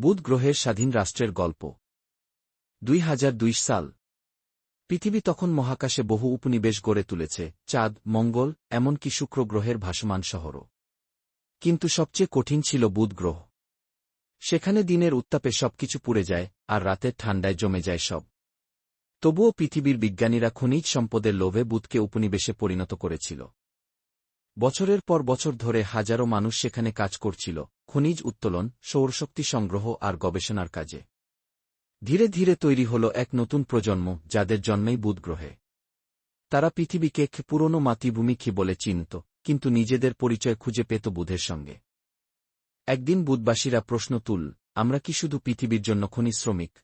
বুধ গ্রহের স্বাধীন রাষ্ট্রের গল্প। দুই হাজার দুই সাল। পৃথিবী তখন মহাকাশে বহু উপনিবেশ গড়ে তুলেছে, চাঁদ, মঙ্গল, এমনকি শুক্র গ্রহের ভাসমান শহরও। কিন্তু সবচেয়ে কঠিন ছিল বুধ গ্রহ সেখানে দিনের উত্তাপে সবকিছু পুড়ে যায়, আর রাতের ঠান্ডায় জমে যায় সব। তবুও পৃথিবীর বিজ্ঞানীরা খনিজ সম্পদের লোভে বুধকে উপনিবেশে পরিণত করেছিল। বছরের পর বছর ধরে হাজারো মানুষ সেখানে কাজ করছিল, খনিজ উত্তোলন, সৌরশক্তি সংগ্রহ আর গবেষণার কাজে। ধীরে ধীরে তৈরি হল এক নতুন প্রজন্ম যাদের জন্মেই বুধ গ্রহে তারা পৃথিবীকে পুরনো মাতৃভূমি বলে চিনত, কিন্তু নিজেদের পরিচয় খুঁজে পেত বুধের সঙ্গে। একদিন বুধবাসীরা প্রশ্ন তুল, আমরা কি শুধু পৃথিবীর জন্য খনি শ্রমিক?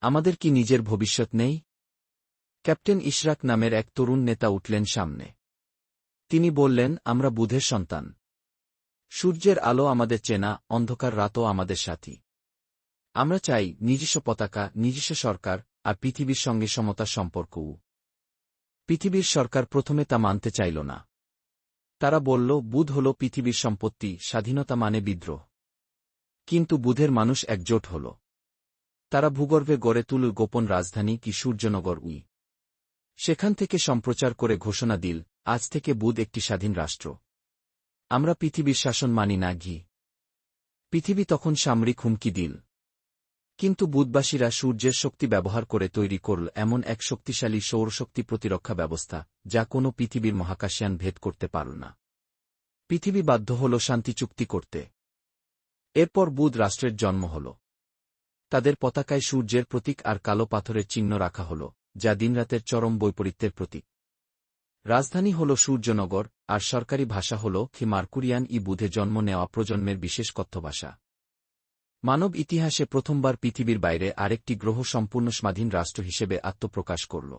আমাদের কি নিজের ভবিষ্যৎ নেই? ক্যাপ্টেন ইশরাক নামের এক তরুণ নেতা উঠলেন সামনে। তিনি বললেন, আমরা বুধের সন্তান। সূর্যের আলো আমাদের চেনা, অন্ধকার রাতও আমাদের সাথী। আমরা চাই নিজস্ব পতাকা, নিজস্ব সরকার, আর পৃথিবীর সঙ্গে সমতার সম্পর্কও। পৃথিবীর সরকার প্রথমে তা মানতে চাইল না। তারা বলল, বুধ হল পৃথিবীর সম্পত্তি, স্বাধীনতা মানে বিদ্রোহ। কিন্তু বুধের মানুষ একজোট হল। তারা ভূগর্ভে গড়ে তুল গোপন রাজধানী কি সূর্যনগর উই। সেখান থেকে সম্প্রচার করে ঘোষণা দিল আজ থেকে বুধ একটি স্বাধীন রাষ্ট্র। আমরা পৃথিবীর শাসন মানি না ঘি। পৃথিবী তখন সামরিক হুমকি দিল। কিন্তু বুধবাসীরা সূর্যের শক্তি ব্যবহার করে তৈরি করল এমন এক শক্তিশালী সৌরশক্তি প্রতিরক্ষা ব্যবস্থা, যা কোনো পৃথিবীর মহাকাশিয়ান ভেদ করতে পারল না। পৃথিবী বাধ্য হল শান্তি চুক্তি করতে। এরপর বুধ রাষ্ট্রের জন্ম হল। তাদের পতাকায় সূর্যের প্রতীক আর কালো পাথরের চিহ্ন রাখা হল, যা দিনরাতের চরম বৈপরীত্যের প্রতীক। রাজধানী হল সূর্যনগর, আর সরকারি ভাষা হল খি মার্কুরিয়ান ই বুধে জন্ম নেওয়া প্রজন্মের বিশেষ কথ্য ভাষা মানব ইতিহাসে প্রথমবার পৃথিবীর বাইরে আরেকটি গ্রহ সম্পূর্ণ স্বাধীন রাষ্ট্র হিসেবে আত্মপ্রকাশ করল।